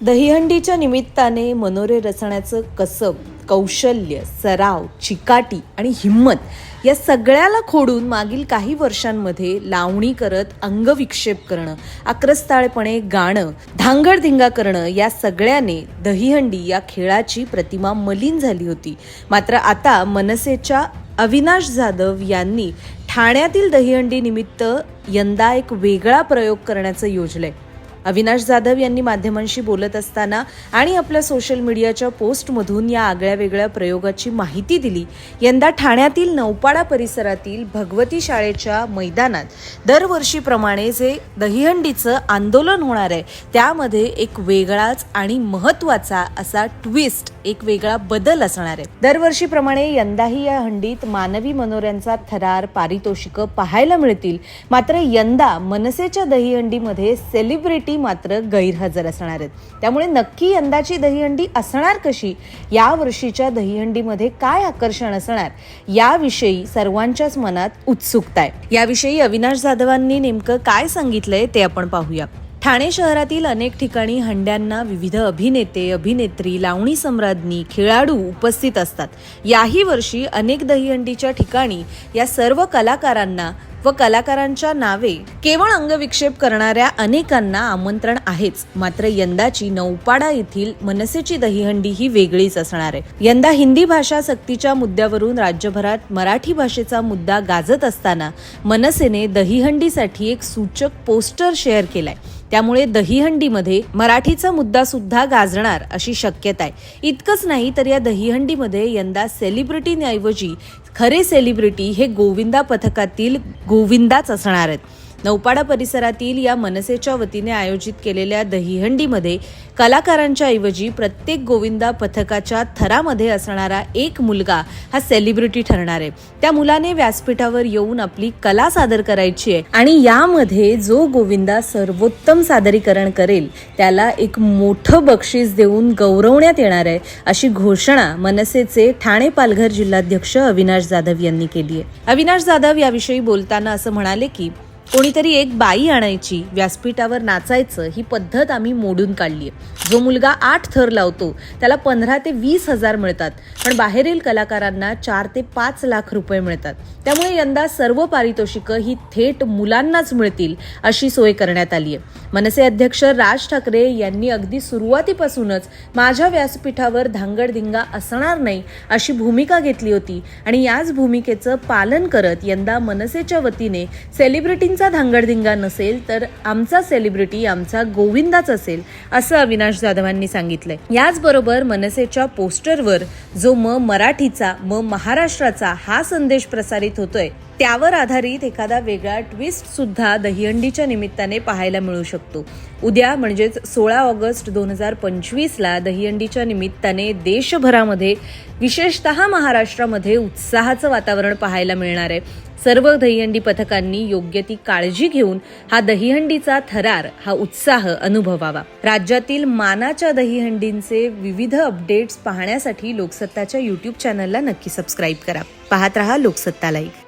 दहीहंडीच्या निमित्ताने मनोरे रचण्याचं कसब कौशल्य सराव चिकाटी आणि हिंमत या सगळ्याला खोडून मागील काही वर्षांमध्ये लावणी करत अंगविक्षेप करणं आक्रस्ताळपणे गाणं धांगडधिंगा करणं या सगळ्याने दहीहंडी या खेळाची प्रतिमा मलिन झाली होती. मात्र आता मनसेच्या अविनाश जाधव यांनी ठाण्यातील दहीहंडी निमित्त यंदा एक वेगळा प्रयोग करण्याचं योजलंय. अविनाश जाधव यांनी माध्यमांशी बोलत असताना आणि आपल्या सोशल मीडियाच्या पोस्टमधून या आगळ्या वेगळ्या प्रयोगाची माहिती दिली यंदा ठाण्यातील नौपाडा परिसरातील भगवती शाळेच्या मैदानात दरवर्षीप्रमाणे जे दहीहंडीचं आंदोलन होणार आहे त्यामध्ये एक वेगळाच आणि महत्त्वाचा असा ट्विस्ट एक वेगळा बदल असणार आहे. दरवर्षीप्रमाणे यंदाही या हंडीत मानवी मनोऱ्यांचा थरार पारितोषिकं पाहायला मिळतील. मात्र यंदा मनसेच्या दहीहंडीमध्ये सेलिब्रिटी मात्र गैरहजर असणार आहेत. त्यामुळे नक्की यंदाची दहीहंडी असणार कशी? या वर्षीच्या दहीहंडीमध्ये काय आकर्षण असणार? याविषयी सर्वांच्याच मनात उत्सुकता आहे. याविषयी अविनाश जाधवांनी नेमकं काय सांगितलंय ते आपण पाहूया. ठाणे शहरातील अनेक ठिकाणी हंड्यांना विविध अभिनेते अभिनेत्री लावणी सम्राज्ञी खेळाडू उपस्थित असतात. याही वर्षी अनेक दहीहंडीच्या ठिकाणी या सर्व कलाकारांना व कलाकारांच्या नावे केवळ अंगविक्षेप करणाऱ्या अनेकांना आमंत्रण आहेच. मात्र यंदाची नौपाडा येथील मनसेची दहीहंडी ही वेगळीच असणार आहे. यंदा हिंदी भाषा सक्तीच्या मुद्द्यावरून राज्यभरात मराठी भाषेचा मुद्दा गाजत असताना मनसेने दहीहंडीसाठी एक सूचक पोस्टर शेअर केलाय. त्यामुळे दहीहंडीमध्ये मराठीचा मुद्दा सुद्धा गाजणार अशी शक्यता आहे. इतकंच नाही तर या दहीहंडीमध्ये यंदा सेलिब्रिटींऐवजी खरे सेलिब्रिटी हे गोविंदा पथकातील गोविंदाच असणार आहेत. नौपाडा परिसरातील या मनसेच्या वतीने आयोजित केलेल्या दहीहंडीमध्ये कलाकारांच्या ऐवजी प्रत्येक गोविंदा पथकाच्या थरामध्ये असणारा एक मुलगा हा सेलिब्रिटी ठरणार आहे. त्या मुलाने व्यासपीठावर येऊन आपली कला सादर करायची आहे आणि यामध्ये जो गोविंदा सर्वोत्तम सादरीकरण करेल त्याला एक मोठं बक्षीस देऊन गौरवण्यात येणार आहे अशी घोषणा मनसेचे ठाणे पालघर जिल्हाध्यक्ष अविनाश जाधव यांनी केली आहे. अविनाश जाधव याविषयी बोलताना असं म्हणाले की कोणीतरी एक बाई आणायची व्यासपीठावर नाचायचं ही पद्धत आम्ही मोडून काढली आहे जो मुलगा आठ थर लावतो त्याला पंधरा ते वीस हजार मिळतात. पण बाहेरील कलाकारांना चार ते पाच लाख रुपये मिळतात. त्यामुळे यंदा सर्व पारितोषिकं ही थेट मुलांनाच मिळतील अशी सोय करण्यात आली आहे मनसे अध्यक्ष राज ठाकरे यांनी अगदी सुरुवातीपासूनच माझ्या व्यासपीठावर धांगडधिंगा असणार नाही अशी भूमिका घेतली होती. आणि याच भूमिकेचं पालन करत यंदा मनसेच्या वतीने सेलिब्रिटी तुमचा धांगडधिंगा नसेल तर आमचा सेलिब्रिटी आमचा गोविंदाच असेल असं अविनाश जाधवांनी सांगितलंय. याचबरोबर मनसेच्या पोस्टरवर जो म मराठीचा म महाराष्ट्राचा हा संदेश प्रसारित होतोय त्यावर आधारित एखादा वेगळा ट्विस्ट सुद्धा दहीहंडीच्या निमित्ताने पाहायला मिळू शकतो. उद्या म्हणजेच सोळा ऑगस्ट दोन हजार पंचवीसला दहीहंडीच्या निमित्ताने देशभरामध्ये विशेषतः महाराष्ट्रामध्ये उत्साहाचं वातावरण पाहायला मिळणार आहे. सर्व दहीहंडी पथकांनी योग्य ती काळजी घेऊन हा दहीहंडीचा थरार हा उत्साह अनुभवावा. राज्यातील मानाच्या दहीहंडींचे विविध अपडेट्स पाहण्यासाठी लोकसत्ताच्या युट्यूब चॅनलला नक्की सबस्क्राईब करा. पाहत रहा लोकसत्ता लाईव्ह